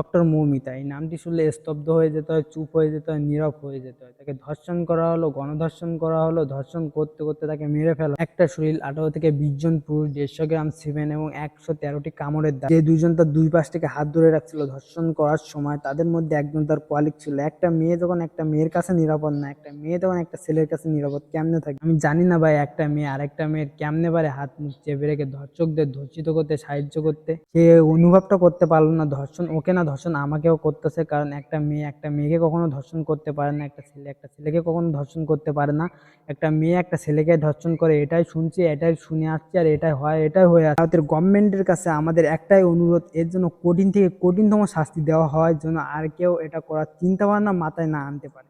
Doctor Moumita এই নামটি শুনলে স্তব্ধ হয়ে যেতে হয়, চুপ হয়ে যেতে হয়, নীরব হয়ে যেতে হয়। তাকে ধর্ষণ করা হলো, গণধর্ষণ করা হলো, ধর্ষণ করতে করতে তাকে মেরে ফেলা। একটা শরীর আঠারো থেকে বিশ জন পুরুষ, দেড়শো গ্রাম সিমেন এবং একশো তেরোটি কামড়ের দাগ। যে দুইজন তার দুই পাশ থেকে হাত ধরে রাখছিল, ধর্ষণ করার সময় তাদের মধ্যে একজন তার কোয়ালিক ছিল। একটা মেয়ে যখন একটা মেয়ের কাছে নিরাপদ না, একটা মেয়ে তখন একটা ছেলের কাছে নিরাপদ কেমনে থাকে? আমি জানি না ভাই, একটা মেয়ে আরেকটা মেয়ের কেমনে পারে হাত মুখ চেপে রেখে ধর্ষকদের ধর্ষিত করতে, সাহায্য করতে? সে অনুভবটা করতে পারল না ধর্ষণ, ওকে না ধর্ষণ আমাকেও করতেছে, কারণ একটা মেয়ে, একটা মেয়েকে কখনো ধর্ষণ করতে পারে না, একটা ছেলে, একটা ছেলেকে কখনো ধর্ষণ করতে পারে না, একটা মেয়ে, একটা ছেলেকে ধর্ষণ করে, এটাই শুনছি, এটাই শুনে আসছি, আর এটাই হয়, এটাই হয়ে আসছে ভারতের গভর্নমেন্টের কাছে আমাদের একটাই অনুরোধ, এর জন্য কঠিন থেকে কঠিনতম শাস্তি দেওয়া হয় জন্য আর কেউ এটা করার চিন্তাভাবনা মাথায় না আনতে পারে।